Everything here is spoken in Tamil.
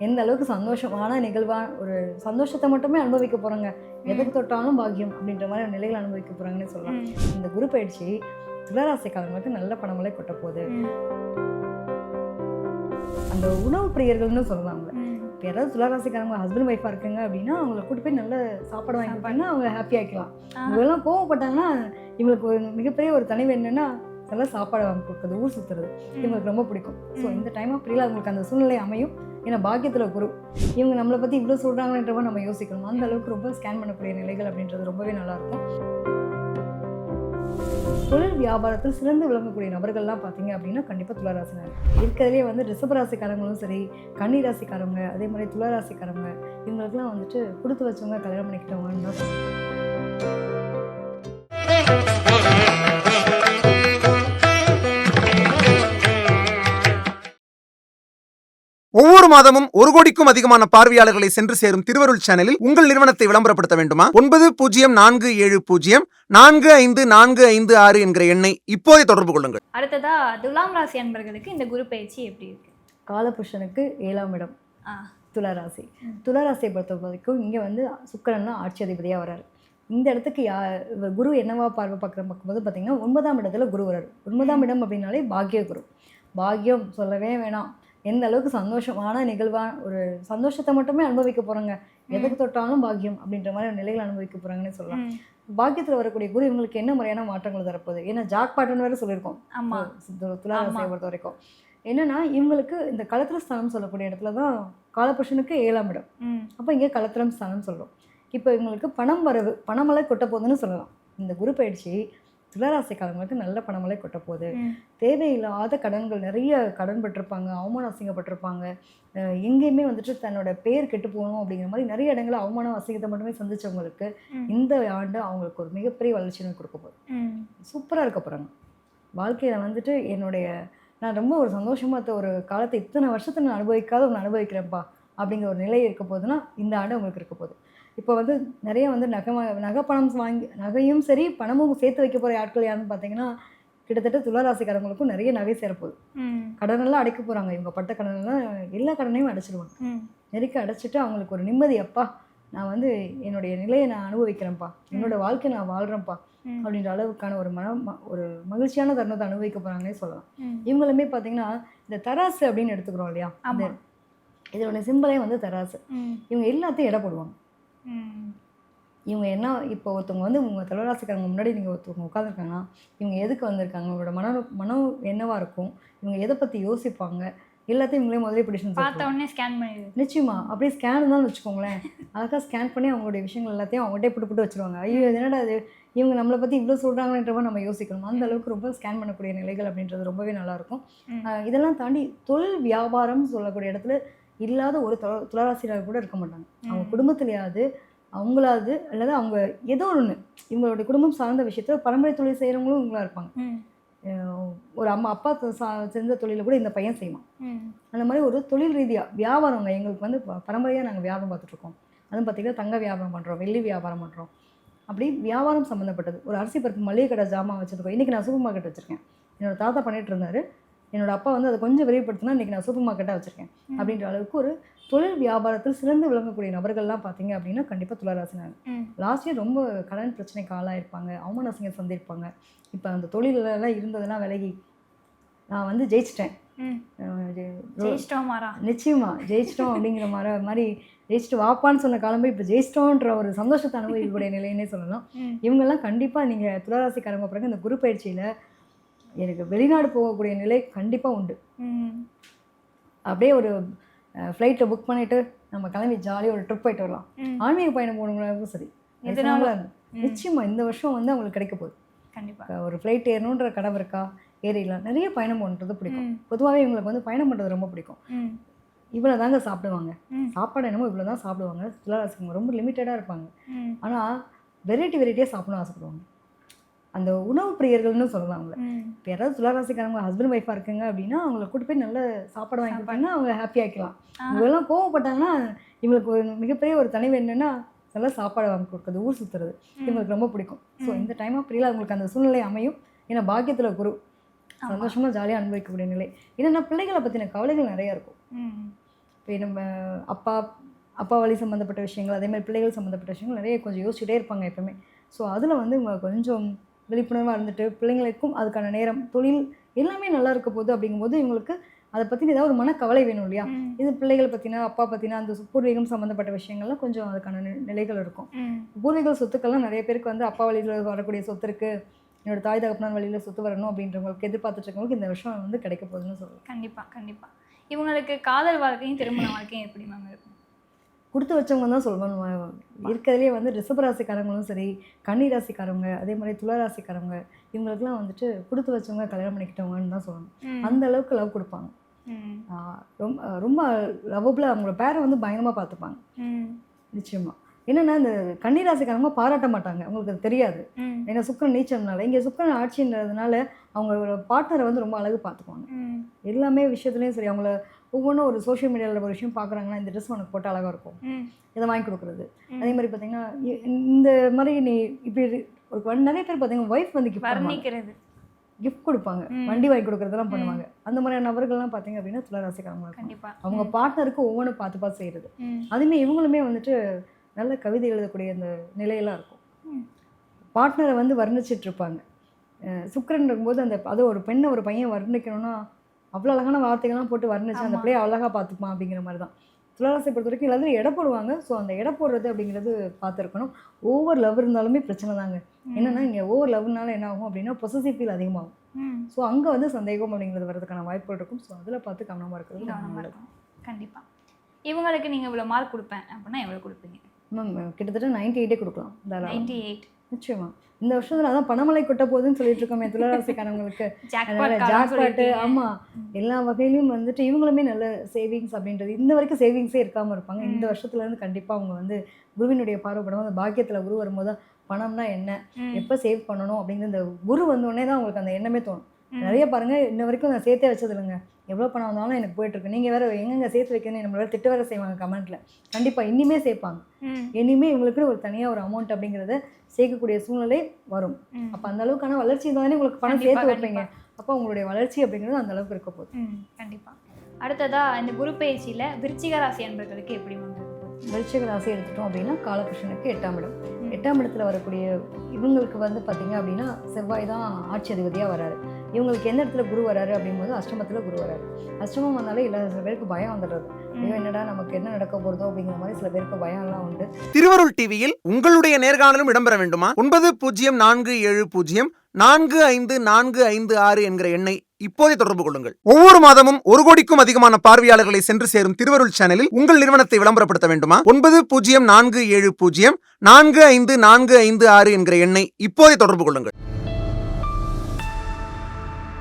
எந்த அளவுக்கு சந்தோஷமான நிகழ்வான ஒரு சந்தோஷத்தை மட்டுமே அனுபவிக்க போகிறாங்க எதுக்கு தொட்டாலும் பாக்கியம் அப்படின்ற மாதிரி ஒரு நிலைகள் அனுபவிக்க போகிறாங்கன்னு சொல்லலாம். இந்த குரு பயிற்சி துளராசிக்காரங்களுக்கு நல்ல பணமலை கொட்ட போகுது. அந்த உணவு பிரியர்கள்னு சொல்லலாம் அவங்கள இப்போ யாராவது துளராசிக்காரங்க ஹஸ்பண்ட் ஒய்ஃபாக இருக்காங்க அப்படின்னா அவங்கள கூட்டு போய் நல்ல சாப்பாடு வாங்கி கொடுத்தாங்கன்னா அவங்க ஹாப்பி ஆக்கிக்கலாம் இவங்கெல்லாம் கோவப்பட்டாங்கன்னா இவங்களுக்கு ஒரு மிகப்பெரிய ஒரு தனிவு என்னன்னா நல்லா சாப்பாடு வாங்கி கொடுக்குறது ஊர் சுற்றுறது இவங்களுக்கு ரொம்ப பிடிக்கும். ஸோ இந்த டைம் ஆஃப் பீரியட் அவங்களுக்கு அந்த சூழ்நிலை அமையும். ஏன்னா பாக்கியத்தில் குரு. இவங்க நம்மளை பற்றி இவ்வளோ சொல்கிறாங்கன்றப்ப நம்ம யோசிக்கணும். அந்த அளவுக்கு ரொம்ப ஸ்கேன் பண்ணக்கூடிய நிலைகள் அப்படின்றது ரொம்பவே நல்லாயிருக்கும். தொழில் வியாபாரத்தில் சிறந்து விளங்கக்கூடிய நபர்கள்லாம் பார்த்தீங்க அப்படின்னா கண்டிப்பாக துளாராசினர். இருக்கிறதுலே வந்து ரிஷபராசிக்காரங்களும் சரி கன்னி ராசிக்காரங்க அதே மாதிரி துளராசிக்காரவங்க இவங்களுக்குலாம் வந்துட்டு கொடுத்து வச்சவங்க கல்யாணம் பண்ணிக்கிட்டவங்கன்னு தான் மாதமும் ஒரு கோடிக்கும் அதிகமான பார்வையாளர்களை சென்று சேரும் திருவருள் சேனலில் உங்கள் நிறுவனத்தை விளம்பரப்படுத்த வேண்டுமா? ஒன்பது பூஜ்ஜியம் நான்கு ஏழு பூஜ்ஜியம் நான்கு ஐந்து நான்கு ஐந்து ஆறு என்கிற எண்ணை இப்போதே தொடர்பு கொள்ளுங்கள். அடுத்ததா துலாம் ராசி அன்பர்களுக்கு இந்த குரு பயிற்சி எப்படி இருக்கு? காலபுருஷனுக்கு ஏழாம் இடம். ஆ. துளாராசி. துளாராசியை பொறுத்த வரைக்கும் இங்கே வந்து சுக்கிரன் தான் ஆட்சி அதிபதியாக வராரு இந்த இடத்துக்கு யா குரு என்னவா பார்வை பார்க்குற பார்க்கும்போது பார்த்தீங்கன்னா ஒன்பதாம் இடத்துல குரு வராரு ஒன்பதாம் இடம் அப்படின்னாலே பாக்கிய குரு பாக்கியம் சொல்லவே வேணாம். எந்த அளவுக்கு சந்தோஷமான நிகழ்வான ஒரு சந்தோஷத்தை மட்டுமே அனுபவிக்க போகிறாங்க எதுக்கு தொட்டாலும் பாக்கியம் அப்படின்ற மாதிரி ஒரு நிலைகள் அனுபவிக்க போகிறாங்கன்னு சொல்லலாம். பாக்கியத்தில் வரக்கூடிய குரு இவங்களுக்கு என்ன முறையான மாற்றங்கள் தரப்போகுது? ஏன்னா ஜாக் பாட்டுன்னு வேறு சொல்லியிருக்கோம். ஆமா. து- துளாராசியை ஆமா. பொறுத்த வரைக்கும். என்னன்னா இவங்களுக்கு இந்த களத்திர ஸ்தானம் சொல்லக்கூடிய இடத்துல தான் காலபுருஷனுக்கு ஏழாம் இடம். அப்போ இங்கே களத்திரம் ஸ்தானம் சொல்கிறோம் இப்போ இவங்களுக்கு பணம் வரவு பணமலை கொட்ட போகுதுன்னு சொல்லலாம். இந்த குரு பயிற்சி துளராசிக்காரங்களுக்கு நல்ல பணமலை கொட்ட போகுது ம். தேவையில்லாத கடன்கள் நிறைய கடன் பட்டிருப்பாங்க அவமானம் அசிங்கப்பட்டிருப்பாங்க. எங்கேயுமே வந்துட்டு தன்னோட பேர் கெட்டு போகணும் அப்படிங்கிற மாதிரி நிறைய இடங்களில் அவமானம் அசிங்கத்தை மட்டுமே சந்திச்சவங்களுக்கு. இந்த ஆண்டு அவங்களுக்கு ஒரு மிகப்பெரிய வளர்ச்சியை கொடுக்க போகுது. சூப்பராக இருக்க போகிறாங்க வாழ்க்கையில் வந்துட்டு என்னுடைய நான் ரொம்ப ஒரு சந்தோஷமாக ஒரு காலத்தை இத்தனை வருஷத்தை நான் அனுபவிக்காத ஒன்று அனுபவிக்கிறேன்ப்பா. அப்படிங்கிற ஒரு நிலை இருக்க போகுதுன்னா இந்த ஆண்டு உங்களுக்கு இருக்க போகுது. இப்போ வந்து நிறைய வந்து நகை நகை பணம் வாங்கி நகையும் சரி பணமும் சேர்த்து வைக்க போகிற ஆட்கள் யாருன்னு பார்த்தீங்கன்னா கிட்டத்தட்ட துளாராசிக்காரங்களுக்கும் நிறைய நகை சேரப்போகுது. கடனெல்லாம் அடைக்க போகிறாங்க இவங்க பட்ட கடனெல்லாம் எல்லா கடனையும் அடைச்சிடுவாங்க நெருக்க அடைச்சிட்டு அவங்களுக்கு ஒரு நிம்மதி அப்பா நான் வந்து என்னுடைய நிலையை நான் அனுபவிக்கிறேன்ப்பா. என்னோட வாழ்க்கை நான் வாழ்கிறேன்ப்பா. அப்படின்ற அளவுக்கான ஒரு மன ஒரு மகிழ்ச்சியான தருணத்தை அனுபவிக்க போகிறாங்கன்னே சொல்லலாம். இவங்களுமே பார்த்தீங்கன்னா இந்த தராசு அப்படின்னு எடுத்துக்கிறோம் இல்லையா? இதோட சிம்பளே வந்து தராசு இவங்க எல்லாத்தையும் எடை போடுவாங்க. இவங்க என்ன இப்போ ஒருத்தவங்க வந்து உங்கள் தலைவராசிக்காரங்க முன்னாடி நீங்கள் ஒருத்தவங்க உட்காந்துருக்காங்கன்னா இவங்க எதுக்கு வந்திருக்காங்க? இவங்களோட மன மனம் என்னவா இருக்கும்? இவங்க எதை பற்றி யோசிப்பாங்க? எல்லாத்தையும் இவங்களே முதலே பிடிச்சு பார்த்த உடனே ஸ்கேன் பண்ணிடுது நிச்சயமா. அப்படியே ஸ்கேன் தான் வச்சுக்கோங்களேன். அழகாக ஸ்கேன் பண்ணி அவங்களுடைய விஷயங்கள் எல்லாத்தையும் அவங்கள்ட்டே புட்டு புட்டு வச்சுருவாங்க. ஐயோ என்னடா இது? இவங்க நம்மளை பற்றி இவ்வளோ சொல்கிறாங்கன்றப்ப நம்ம யோசிக்கணும். அந்த அளவுக்கு ரொம்ப ஸ்கேன் பண்ணக்கூடிய நிலைகள் அப்படின்றது ரொம்பவே நல்லாயிருக்கும் இதெல்லாம் தாண்டி தொழில் வியாபாரம் சொல்லக்கூடிய இடத்துல இல்லாத ஒரு துள துளராசிரியர் கூட இருக்க மாட்டாங்க. அவங்க. குடும்பத்துலையாவது அவங்களாவது அல்லது அவங்க ஏதோ ஒன்று இவங்களுடைய குடும்பம் சார்ந்த விஷயத்துல பரம்பரை தொழில் செய்கிறவங்களும் இவங்களா இருப்பாங்க. ஒரு அம்மா அப்பா சா- செஞ்ச தொழிலை கூட இந்த பையன் செய்வான். அந்த மாதிரி ஒரு தொழில் ரீதியாக வியாபாரங்க எங்களுக்கு வந்து பரம்பரையாக நாங்கள் வியாபாரம் பார்த்துட்ருக்கோம் அதுவும் பார்த்திங்கன்னா தங்க வியாபாரம் பண்ணுறோம் வெள்ளி வியாபாரம் பண்ணுறோம் அப்படி வியாபாரம் சம்மந்தப்பட்டது ஒரு அரிசி பருப்பு மளிகை கடை ஜாமான் வச்சுருக்கோம். இன்றைக்கி நான் சூப்பர் மார்க்கெட் வச்சுருக்கேன். என்னோட தாத்தா பண்ணிட்டு இருந்தாரு. என்னோட அப்பா வந்து அதை கொஞ்சம் விரிவுபடுத்தினா இன்றைக்கி நான் சூப்பர் மார்க்கெட்டாக வச்சுருக்கேன். அப்படின்ற அளவுக்கு ஒரு தொழில் வியாபாரத்தில் சிறந்து விளங்கக்கூடிய நபர்கள்லாம் பார்த்தீங்க அப்படின்னா கண்டிப்பாக துளராசினாங்க லாஸ்ட் இயர் ரொம்ப கடன் பிரச்சனைக்கு ஆளாயிருப்பாங்க அவமானசிங்க சந்திருப்பாங்க. இப்போ அந்த தொழிலெல்லாம் இருந்ததெல்லாம் விலகி நான் வந்து ஜெயிச்சிட்டேன். நிச்சயமா ஜெயிச்சிட்டோம் அப்படிங்கிற மாதிரி மாதிரி ஜெயிச்சிட்டு வாப்பான்னு சொன்ன காலமே இப்போ ஜெயிச்சிட்டோன்ற ஒரு சந்தோஷத்தை அனுபவிக்கக்கூடிய நிலைன்னே சொல்லலாம். இவங்கெல்லாம் கண்டிப்பாக நீங்கள் துளராசிக்காரங்க பிறகு இந்த குரு பயிற்சியில் எனக்கு வெளிநாடு போகக்கூடிய நிலை கண்டிப்பாக உண்டு. அப்படியே ஒரு ஃப்ளைட்டை புக் பண்ணிவிட்டு நம்ம கிளம்பி ஜாலியாக ஒரு ட்ரிப் போயிட்டு வரலாம். ஆன்மீக பயணம் போகணுங்கிறதும் சரி. எதனால? வயசானவங்களா- ம். நிச்சயமா இந்த வருஷம் வந்து அவங்களுக்கு கிடைக்க போகுது. கண்டிப்பா. ஒரு ஃப்ளைட் ஏறணுன்ற கனவு இருக்கா? ஏறிடலாம். நிறைய பயணம் பண்ணுறது பிடிக்கும். பொதுவாகவே இவங்களுக்கு வந்து பயணம் பண்ணுறது ரொம்ப பிடிக்கும். இவ்வளோ தாங்க சாப்பிடுவாங்க. சாப்பாடு என்னமோ இவ்வளோ தான் சாப்பிடுவாங்க. துளாராசிங்க ரொம்ப லிமிட்டடாக இருப்பாங்க. ஆனால் வெரைட்டி வெரைட்டியாக சாப்பிடணும் ஆசைப்படுவாங்க. அந்த உணவு பிரியர்கள்னு சொல்லலாம் அவங்கள. இப்போ யாராவது துளாராசிக்காரங்க ஹஸ்பண்ட் ஒய்ஃபாக இருக்காங்க அப்படின்னா அவங்கள கூட்டு போய் நல்ல சாப்பாடு வாங்கி கொடுத்தாங்கன்னா அவங்க ஹாப்பி ஆக்கிக்கலாம் ஆ. இவங்கெல்லாம் கோவப்பட்டாங்கன்னா இவங்களுக்கு ஒரு மிகப்பெரிய ஒரு தனிவு என்னன்னா நல்லா சாப்பாடு வாங்கி கொடுக்குறது ஊர் சுற்றுறது இவங்களுக்கு ரொம்ப பிடிக்கும். ஸோ. இந்த டைம் ஆஃப் பீரியட் அவங்களுக்கு அந்த சூழ்நிலை அமையும். ஏன்னா பாக்கியத்தில் குரு. சந்தோஷமாக ஜாலியாக அனுபவிக்கக்கூடிய நிலை. என்னென்னா பிள்ளைகளை பற்றின கவலைகள் நிறையா இருக்கும். இப்போ நம்ம அப்பா அப்பா வழி சம்மந்தப்பட்ட விஷயங்கள் அதே மாதிரி பிள்ளைகள் சம்மந்தப்பட்ட விஷயங்கள் நிறைய கொஞ்சம் யோசிச்சுட்டே இருப்பாங்க எப்பவுமே. ஸோ அதில் வந்து இவங்க கொஞ்சம் விழிப்புணர்வாக இருந்துட்டு பிள்ளைங்களுக்கும் அதுக்கான நேரம் தொழில் எல்லாமே நல்லா இருக்க போகுது அப்படிங்கும்போது இவங்களுக்கு அதை பற்றின ஏதாவது ஒரு மனக்கவலை வேணும் இல்லையா. இது பிள்ளைகளை பற்றினா அப்பா பற்றினா அந்த பூர்வீகம் சம்மந்தப்பட்ட விஷயங்கள்லாம் கொஞ்சம் அதுக்கான நிலைகள் இருக்கும். பூர்வீக சொத்துக்கள்லாம் நிறைய பேருக்கு வந்து அப்பா வழியில் வரக்கூடிய சொத்து இருக்கு. என்னோட தாய் தகப்பனார் வழியில் சொத்து வரணும் அப்படின்றவங்களுக்கு எதிர்பார்த்துட்டு இருக்கவங்களுக்கு இந்த விஷயம் வந்து கிடைக்க போகுதுன்னு சொல்லுவேன். கண்டிப்பா கண்டிப்பா. இவங்களுக்கு காதல் வாழ்க்கையும் திருமண வாழ்க்கையும் எப்படி மேம் இருக்கும் கொடுத்து வச்சவங்க தான் சொல்லுவாங்க இருக்கிறதுலே வந்து ரிஷபராசிக்காரங்களும் சரி கன்னி ராசிக்காரவங்க அதே மாதிரி துளா ராசிக்காரவங்க இவங்களுக்குலாம் வந்துட்டு கொடுத்து வச்சவங்க கல்யாணம் பண்ணிக்கிட்டவங்கன்னு தான் சொல்லணும். அந்த அளவுக்கு லவ் கொடுப்பாங்க. ரொம்ப ரொம்ப லவ்வபுளாக அவங்களோட பேரை வந்து பயங்கரமாக பார்த்துப்பாங்க. ம். நிச்சயமா. என்னன்னா இந்த கன்னிராசிக்காரங்க பாராட்ட மாட்டாங்க. அவங்களுக்கு அது தெரியாது. ஏன்னா சுக்கரன் நீச்சம்னால இங்கே சுக்கரன் ஆட்சின்றதுனால அவங்களோட பார்ட்னரை வந்து ரொம்ப அழகு பார்த்துக்குவாங்க. எல்லாமே விஷயத்துலையும் சரி அவங்கள ஒவ்வொன்றும் ஒரு சோஷியல் மீடியாவில் ஒரு விஷயம் பார்க்குறாங்கன்னா இந்த ட்ரெஸ் உனக்கு போட்டால் அழகாக இருக்கும். இதை வாங்கி கொடுக்குறது. அதே மாதிரி பார்த்தீங்கன்னா இந்த மாதிரி நீ இப்படி ஒரு நிறைய பேர் பார்த்தீங்கன்னா ஒய்ஃப் வந்து வர்ணிக்கிறது. கிஃப்ட் கொடுப்பாங்க. வண்டி வாங்கி கொடுக்குறதெல்லாம் பண்ணுவாங்க. அந்த மாதிரியான நபர்கள்லாம் பார்த்தீங்க அப்படின்னா துளராசிக்காரங்க இருக்கும் கண்டிப்பா. அவங்க பார்ட்னருக்கு ஒவ்வொன்றும் பார்த்து பார்த்து செய்கிறது. அதுவுமே இவங்களுமே வந்துட்டு நல்ல கவிதை எழுதக்கூடிய அந்த நிலையெல்லாம் இருக்கும். பார்ட்னரை வந்து வர்ணிச்சிட்டு இருப்பாங்க. சுக்கிரன் இருக்கும்போது அந்த அது ஒரு பெண்ணை ஒரு பையன் வர்ணிக்கணும்னா அவ்வளோ அழகான வார்த்தைகள்லாம் போட்டு வர்ணிச்சு அந்த. பிள்ளைய அழகாக பார்த்துப்பான் அப்படிங்கிற மாதிரி தான் துளாராசை பொறுத்த வரைக்கும் எல்லாத்தையும் எடை போடுவாங்க. ஸோ அந்த எடை போடுறது அப்படிங்கிறது பார்த்துருக்கணும். ஓவர் லவ் இருந்தாலுமே பிரச்சனை தாங்க. என்னன்னா இங்கே ஓவர் லவ்னால என்ன ஆகும் அப்படின்னா பொசசிவ் ஃபீல் அதிகமாகும். ஸோ அங்கே வந்து சந்தேகம் அப்படிங்கிறது வரதுக்கான வாய்ப்புகள் இருக்கும். ஸோ அதில் பார்த்து கவனமாக இருக்கிறது ரொம்ப கவனமா நல்லது. இருக்கணும். கண்டிப்பா. இவங்களுக்கு நீங்க இவ்வளவு மார்க் கொடுப்பேன் அப்படின்னா எவ்வளவு கொடுப்பீங்க? மேம் கிட்டத்தட்ட நைன்டி எயிட்டே கொடுக்கலாம். நைன்டி எயிட் நிச்சயமா. இந்த வருஷத்துல அதான் பணமழை கொட்ட போகுதுன்னு சொல்லிட்டு இருக்கோமே துளராசிக்காரங்களுக்கு ஜாக்பாட்டு ஆமா. எல்லா வகையிலும் வந்துட்டு இவங்களுமே நல்ல சேவிங்ஸ் அப்படின்றது இந்த வரைக்கும் சேவிங்ஸே இருக்காம இருப்பாங்க. இந்த. வருஷத்துல இருந்து கண்டிப்பா அவங்க வந்து குருவினுடைய பார்வைப்படும் அந்த பாக்கியத்துல குரு வரும்போது பணம்னா என்ன? எப்போ சேவ் பண்ணணும் அப்படிங்கிற இந்த குரு வந்த உடனே தான் உங்களுக்கு அந்த எண்ணமே தோணும். நிறைய பாருங்க இன்ன வரைக்கும் நான் சேர்த்தே வச்சது இல்லைங்க எவ்வளோ பணம் வந்தாலும் எனக்கு போயிட்டு இருக்கு நீங்க வேற எங்கெங்க சேர்த்து வைக்கணும்னு நம்மளால திட்டு வேற செய்வாங்க கமெண்ட்ல கண்டிப்பா இனிமே சேர்ப்பாங்க. இனிமே இவங்களுக்கு ஒரு தனியா ஒரு அமௌண்ட் அப்படிங்கிறத சேர்க்கக்கூடிய சூழ்நிலை வரும். அப்போ அந்த அளவுக்கான வளர்ச்சி தானே உங்களுக்கு பணம் சேர்த்து வைப்பீங்க. அப்போ உங்களுடைய வளர்ச்சி அப்படிங்கிறது அந்த அளவுக்கு இருக்க போகுது. கண்டிப்பா. அடுத்ததா இந்த குரு பயிற்சியில விருச்சிக ராசி அன்பர்களுக்கு எப்படி வந்து விருச்சிக ராசி எடுத்துட்டோம் அப்படின்னா காலபுருஷனுக்கு எட்டாம் இடம். எட்டாம் இடத்துல வரக்கூடிய இவங்களுக்கு வந்து பார்த்தீங்க அப்படின்னா செவ்வாய் தான் ஆட்சி அதிபதியாக வராரு. இவங்களுக்கு எந்த இடத்துல குரு வராரு அப்படிங்கும்போது அஷ்டமத்தில் குரு வராரு. அஷ்டமம் வந்தாலே இல்லை சில பேருக்கு பயம் வந்துடுறது. ஐயோ என்னடா நமக்கு என்ன நடக்க போகிறதோ அப்படிங்கிற மாதிரி சில பேருக்கு பயம்லாம் உண்டு. திருவருள் டிவியில் உங்களுடைய நேர்காணலும் இடம்பெற வேண்டுமா? ஒன்பது பூஜ்ஜியம் நான்கு ஏழு பூஜ்ஜியம் நான்கு ஐந்து நான்கு ஐந்து ஆறு என்கிற எண்ணை இப்போதே தொடர்பு கொள்ளுங்கள். ஒவ்வொரு மாதமும் ஒரு கோடிக்கும் அதிகமான பார்வையாளர்களை சென்று சேரும் திருவருள் சேனலில் உங்கள் நிறுவனத்தை விளம்பரப்படுத்த வேண்டுமா? ஒன்பது பூஜ்ஜியம் நான்கு ஏழு பூஜ்ஜியம் நான்கு ஐந்து நான்கு ஐந்து ஆறு என்கிற எண்ணை இப்போதே தொடர்பு கொள்ளுங்கள்.